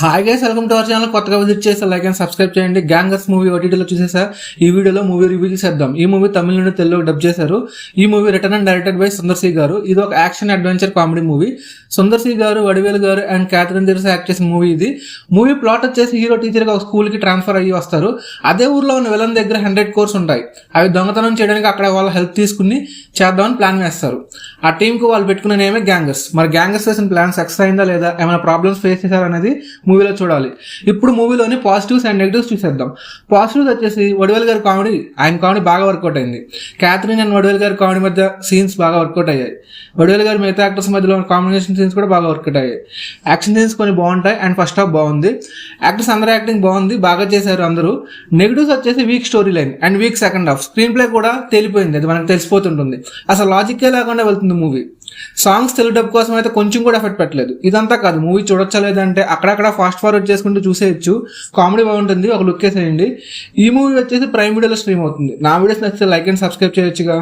Hi guys welcome to our channel కొత్తగా visit చేస్తే like and subscribe చేయండి. Gangers movie ఓటీటీలో చూసేసా ఈ వీడియోలో మూవీ రివ్యూ చేద్దాం. ఈ మూవీ తమిళ నుండి తెలుగు డబ్ చేశారు. ఈ movie return and directed by Sundar C garu. ఇది ఒక action adventure comedy movie Sundar C garu Vadivelu garu and Catherine దిర్స్ act చేసిన మూవీ ఇది. మూవీ ప్లాట్ వచ్చేసి హీరో టీచర్గా ఒక స్కూల్కి ట్రాన్స్ఫర్ అయ్యి వస్తారు. అదే ఊర్లో ఉన్న విలన్ దగ్గర హండ్రెడ్ కోర్స్ ఉంటాయి. అవి దొంగతనం చేయడానికి అక్కడ వాళ్ళ హెల్ప్ తీసుకుని చేద్దామని ప్లాన్ వేస్తారు. ఆ టీంకి వాళ్ళు పెట్టుకున్న నేమే గ్యాంగర్స్ మరి గ్యాంగర్స్ వేసిన ప్లాన్ సక్సెస్ అయిందా లేదా? ఏమైనా ప్రాబ్లమ్స్ ఫేస్ చేశారనేది మూవీలో చూడాలి. ఇప్పుడు మూవీలోని పాజిటివ్స్ అండ్ నెగిటివ్స్ చూసేద్దాం. పాజిటివ్స్ వచ్చేసి వడివేల్ గారి కామెడీ ఆయన కామెడీ బాగా వర్కౌట్ అయింది. క్యాథరిన్ అండ్ వడివేల్ గారి కామెడీ మధ్య సీన్స్ బాగా వర్కౌట్ అయ్యాయి. వడివేల్ గారి మిగతా యాక్టర్స్ మధ్యలో కాంబినేషన్ సీన్స్ కూడా బాగా వర్కౌట్ అయ్యాయి. యాక్షన్ సీన్స్ కొన్ని బాగుంటాయి అండ్ ఫస్ట్ హాఫ్ బాగుంది. యాక్టర్స్ అందరూ యాక్టింగ్ బాగుంది బాగా చేశారు అందరూ. నెగిటివ్స్ వచ్చేసి weak story line and weak second half. Screenplay కూడా తేలిపోయింది అది మనకు తెలిసిపోతుంటుంది. అసలు లాజిక్కే లేకుండా వెళ్తుంది మూవీ. సాంగ్స్ తెలుగు డబ్ కోసం అయితే కొంచెం కూడా ఎఫెక్ట్ పెట్టలేదు. ఇదంతా కాదు మూవీ చూడొచ్చా లేదంటే అక్కడక్కడ ఫాస్ట్ ఫార్వర్డ్ చేసుకుంటూ చూసేయచ్చు. కామెడీ బాగుంటుంది ఒక లుక్ వేసేయండి. ఈ మూవీ వచ్చేసి ప్రైమ్ వీడియోలో స్ట్రీమ్ అవుతుంది. నా వీడియోస్ నచ్చితే లైక్ అండ్ సబ్స్క్రైబ్ చేయొచ్చుగా.